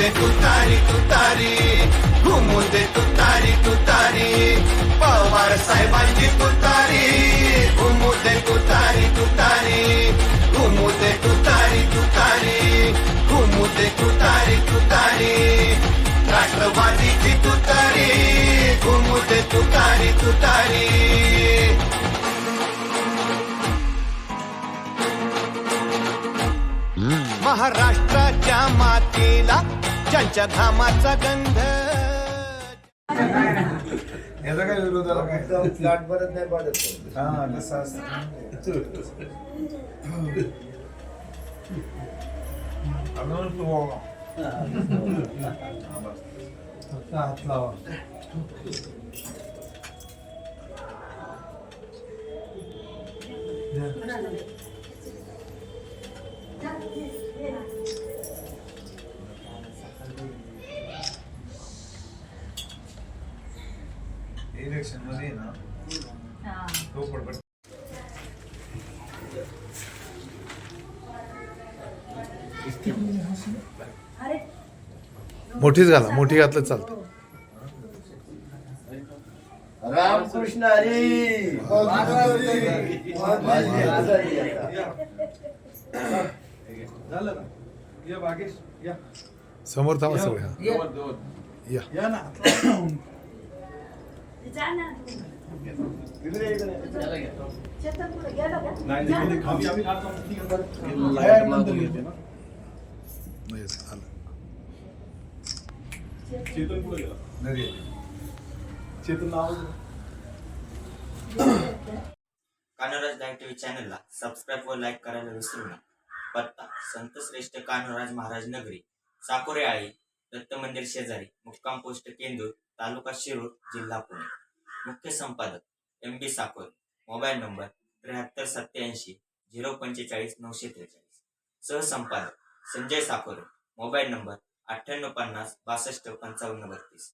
घुमू दे तुतारी तुतारी. घुमू दे तुतारी तुतारी. पवार साहेबांची तुतारी. घुमू दे तुतारी तुतारी. घुमू दे तुतारी तुतारी. घुमू दे तुतारी तुतारी. राष्ट्रवादीची तुतारी. घुमू दे तुतारी तुतारी. महाराष्ट्राच्या मातीला ज्यांच्या घामाचा गंध. याचा काय विरोधाला काय गाठ भरत नाही पाडत. हा तसं असतं. हात लावा. इलेक्शनमध्ये ना तो पडपड मोठीच घाला मोठी घातलं चालतं. रामकृष्ण हरी. झालं ना या बागेश या. समोर थांबा सगळे हा. या. या ना. Yes, आलं. घरी चेतन नाव कान्होराज लाईव्ह टीव्ही चॅनलला सबस्क्राईब व लाईक करायला विसरू नका. पत्ता संत श्रेष्ठ कान्होराज महाराज नगरी साकोरे आळी दत्त मंदिर शेजारी मुक्काम पोस्ट केंदूर तालुका शिरूर जिल्हा पुणे. मुख्य संपादक M B Sakor mobile number त्र्याहत्तर सत्याऐंशी झिरो पंचेचाळीस नऊशे त्रेचाळीस. सहसंपादक संजय साकोरे मोबाईल नंबर अठ्ठ्याण्णव पन्नास बासष्ट पंचावन्न बत्तीस.